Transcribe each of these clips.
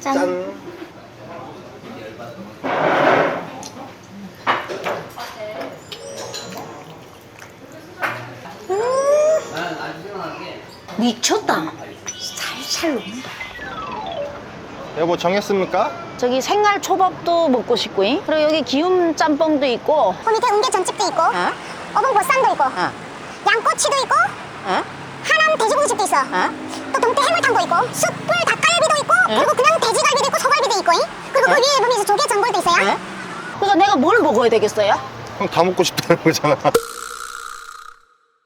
짠. 짠. 미쳤다. 살살 녹는다. 여보 정했습니까? 저기 생활 초밥도 먹고 싶고, 잉? 그리고 여기 기움 짬뽕도 있고, 그 밑에 은개 전집도 있고 어? 어묵 보쌈도 있고 어? 양꼬치도 있고 어? 하남 돼지고기집도 있어 어? 또 동태 해물탕도 있고 숯불 응? 그리고 그냥 돼지갈비도 있고 소갈비도 있고 그리고 그 응? 위에 보면 이제 조개 전골도 있어요 어? 그러니까 내가 뭘 먹어야 되겠어요? 형다 먹고 싶다는 거잖아.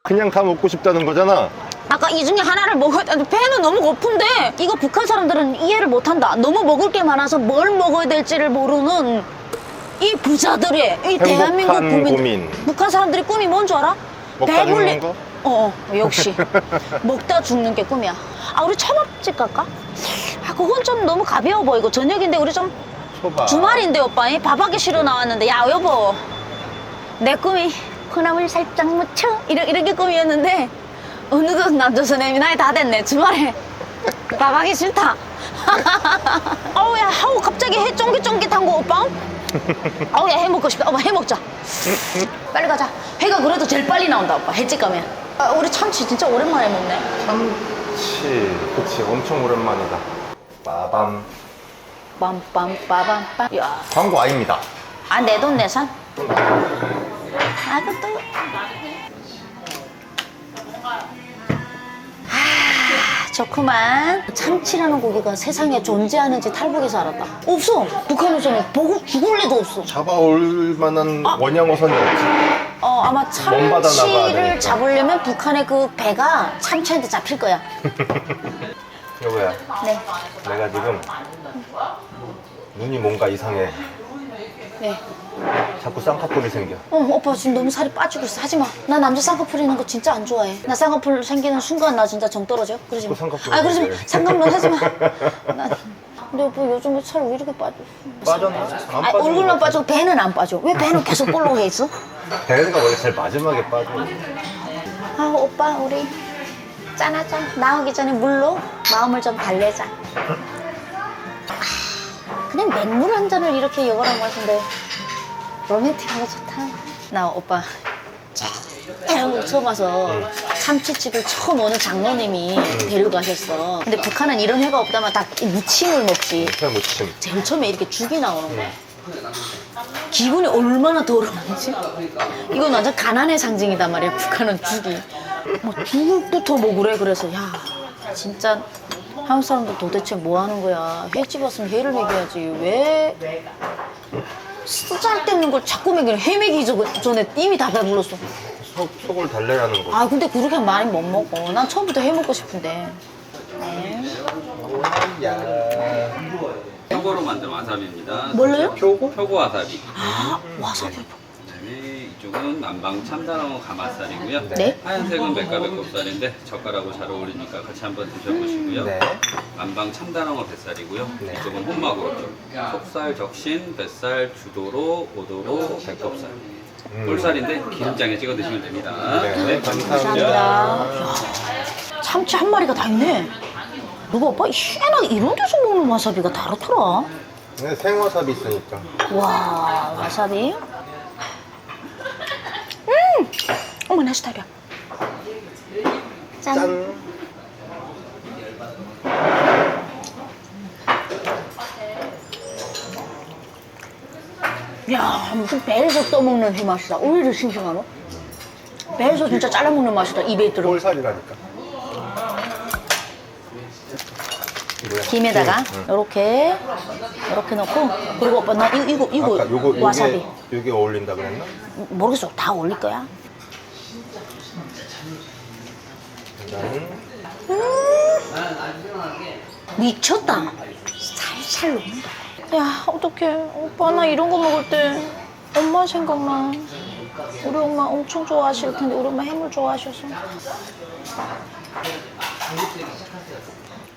그냥 다 먹고 싶다는 거잖아. 아까 이 중에 하나를 먹어야 돼. 배는 너무 고픈데 이거 북한 사람들은 이해를 못한다. 너무 먹을 게 많아서 뭘 먹어야 될지를 모르는 이 부자들의 이 대한민국 국민 고민. 북한 사람들이 꿈이 뭔 줄 알아? 먹다 죽는 거? 어, 어 역시 먹다 죽는 게 꿈이야. 아 우리 초밥집 갈까? 아 그건 좀 너무 가벼워 보이고 저녁인데 우리 좀 초밥. 주말인데 오빠 이? 밥하기 싫어 나왔는데. 야 여보. 내 꿈이 콩나물 살짝 묻혀. 이런 이런 게 꿈이었는데 어느덧 남조선 애미 나이 다 됐네. 주말에 밥하기 싫다. 어우 야 아우 갑자기 해 쫑깃쫑깃한 거 오빠? 어우 야 해 먹고 싶다. 오빠 해 먹자. 빨리 가자. 해가 그래도 제일 빨리 나온다 오빠. 해찍 가면. 아, 우리 참치 진짜 오랜만에 먹네. 참치. 그치. 엄청 오랜만이다. 빠밤. 빰빰 빠밤빰 야 광고 아닙니다. 아, 내 돈 내산? 아, 그것도. 아, 좋구만. 참치라는 고기가 세상에 존재하는지 탈북에서 알았다. 없어. 북한에서는 보고 죽을 리도 없어. 잡아올 만한 아. 원양어선이 없지. 어, 아마 먼 바다 나가야 참치를 되니까. 잡으려면 북한의 그 배가 참치한테 잡힐 거야. 여보야, 네. 내가 지금 눈이 뭔가 이상해. 네. 자꾸 쌍꺼풀이 생겨. 어, 오빠 지금 너무 살이 빠지고 있어. 하지 마. 나 남자 쌍꺼풀 있는 거 진짜 안 좋아해. 나 쌍꺼풀 생기는 순간 나 진짜 정 떨어져. 그러지 마. 또 쌍꺼풀 아, 그러지 마. 생겨요. 상관만 하지 마. 나, 근데 오빠 요즘에 살 왜 이렇게 빠져? 빠졌나? 안 아, 빠진 얼굴만 것 같아. 빠지고 배는 안 빠져. 왜 배는 계속 볼록 해 있어? 배가 원래 제일 마지막에 빠져. 아, 오빠 우리 짠하자. 나오기 전에 물로 마음을 좀 달래자. 아, 그냥 맹물 한 잔을 이렇게 여거랑 마신데 로맨틱하고 좋다. 나 오빠 한국 처음 와서 참치집을 처음 오는 장로님이 데려가셨어. 근데 북한은 이런 회가 없다면 다 무침을 먹지. 잘 무침. 제일 처음에 이렇게 죽이 나오는 거야. 기분이 얼마나 더러운지. 이건 완전 가난의 상징이단 말이야. 북한은 죽이. 뭐 죽부터 먹으래. 그래서 야 진짜 한국 사람들 도대체 뭐 하는 거야. 횟집 왔으면 회를 먹여야지. 왜 쓰잘데없는 걸 자꾸 먹이는 회 먹이기 저- 전에 이미 다 배불렀어. 속, 속을 달래라는 거. 아 근데 그렇게 많이 못 먹어. 난 처음부터 해 먹고 싶은데. 네. 표고로 만든 와사비입니다. 뭘로요? 표고? 표고 와사비. 아 와사비. 그다음에 이쪽은 만방 참다랑어 가마살이고요. 네. 하얀색은 백가백곱살인데 젓갈하고 잘 어울리니까 같이 한번 드셔보시고요. 네. 만방 참다랑어 뱃살이고요. 네. 이쪽은 혼마구로. 속살, 적신, 뱃살, 주도로, 오도로, 백곱살. 볼살인데 기름장에 찍어 드시면 됩니다. 음. 네, 감사합니다. 감사합니다. 참치 한 마리가 다 있네. 누가 오빠 희한하게 이런 데서 먹는 와사비가 다르더라. 네, 생와사비 있으니까. 와 와사비. 음, 어머 내 스타일이야. 짠. 짠. 야 무슨 배에서 떠먹는 회 맛이다. 오히려 싱싱하노. 배에서 진짜 잘라 먹는 맛이다. 입에 들어. 볼살이라니까. 김에다가. 이렇게 이렇게 넣고 그리고 오빠 나 이거 이거 이거 아까 와사비 요게 어울린다 그랬나? 모르겠어 다 올릴 거야. 나는 미쳤다. 살살 녹는다. 야, 어떡해. 오빠, 나 이런 거 먹을 때 엄마 생각나. 우리 엄마 엄청 좋아하실 텐데, 우리 엄마 해물 좋아하셔서.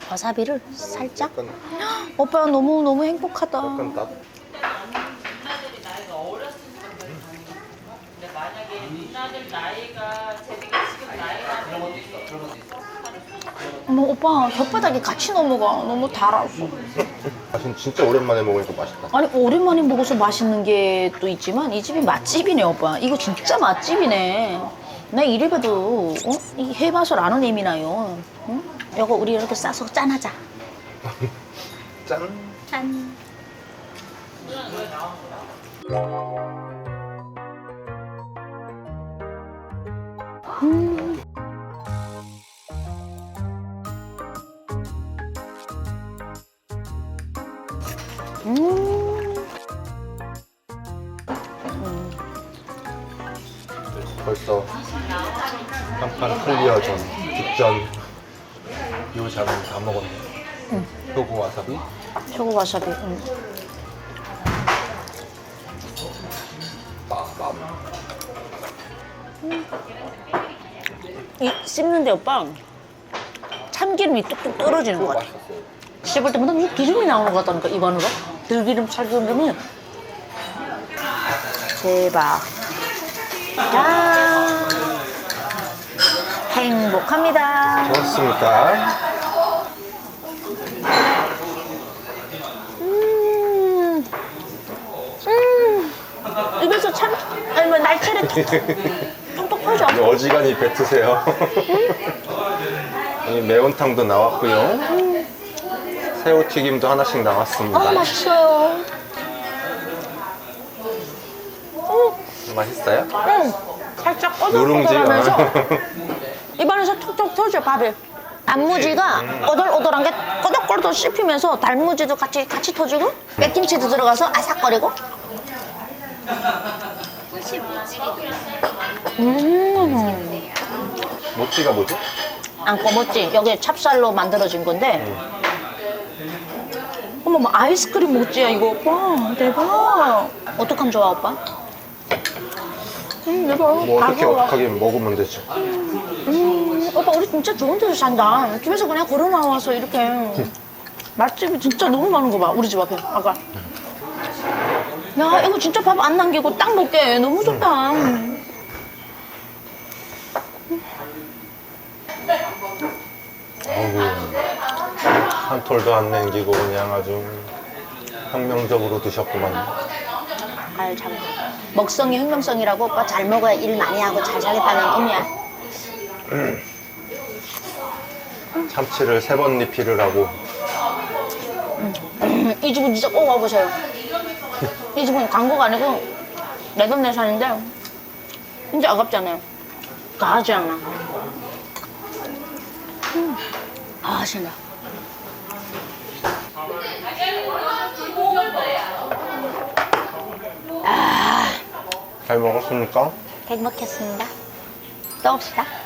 와사비를 살짝? 오빠 너무, 너무 행복하다. 약간 딱. 어머 오빠 혓바닥에 같이 넘어가 너무 달았어 아, 진- 진짜 오랜만에 먹으니까 맛있다. 아니 오랜만에 먹어서 맛있는 게 또 있지만 이 집이 맛집이네 오빠 이거 진짜 맛집이네 나 이래봬도 어? 이 해맛을 아는 의미나요 응? 이거 우리 이렇게 싸서 짠하자 짠. 짠 벌써 한판 클리어 전, 직전 요 잔은 다 먹었네. 표고 와사비. 초고 와사비 응. 이 씹는데 오빠 참기름이 뚝뚝 떨어지는 것 같아. 씹을 때마다 기름이 나오는 것 같다니까 입안으로 들기름 참기름이 대박. 짠. 행복합니다. 고맙습니다. 음, 음, 입에서 참 아니 뭐 날차를 톡톡 이 어지간히 뱉으세요. 이 매운탕도 나왔고요. 새우튀김도 하나씩 나왔습니다. 아 맛있어요 음, 맛있어요? 음, 살짝. 오돌오돌하면서 어. 입안에서 톡톡 터져 밥이 단무지가 오돌오돌한 게 꼬덕꼬덕 씹히면서 단무지도 같이 같이 터지고 백김치도 들어가서 아삭거리고 음 모찌가 뭐지? 안꺼 멋지 여기 찹쌀로 만들어진 건데 어머 뭐 아이스크림 모찌야 이거 오빠 대박 어떡하면 좋아 오빠? 음 대박 뭐 어떻게 다 좋아. 어떡하게 먹으면 되지? 음, 오빠 우리 진짜 좋은 데서 산다. 집에서 그냥 걸어 나와서 이렇게 맛집이 진짜 너무 많은 거 봐. 우리 집 앞에 아까. 야 이거 진짜 밥 안 남기고 딱 먹게 너무 좋다. 어우, 한 톨도 안 남기고 그냥 아주 혁명적으로 드셨구만. 아유 참. 먹성이 혁명성이라고 오빠 잘 먹어야 일 많이 하고 잘 살겠다는 의미야. 참치를 세 번 리필을 하고 음, 이 집은 진짜 꼭 와보세요. 이 집은 광고가 아니고 내 돈 내산인데 진짜 아깝잖아요. 다 하지 않아. 음. 아 신나. 잘 먹었습니까? 백 먹겠습니다. 또 옵시다.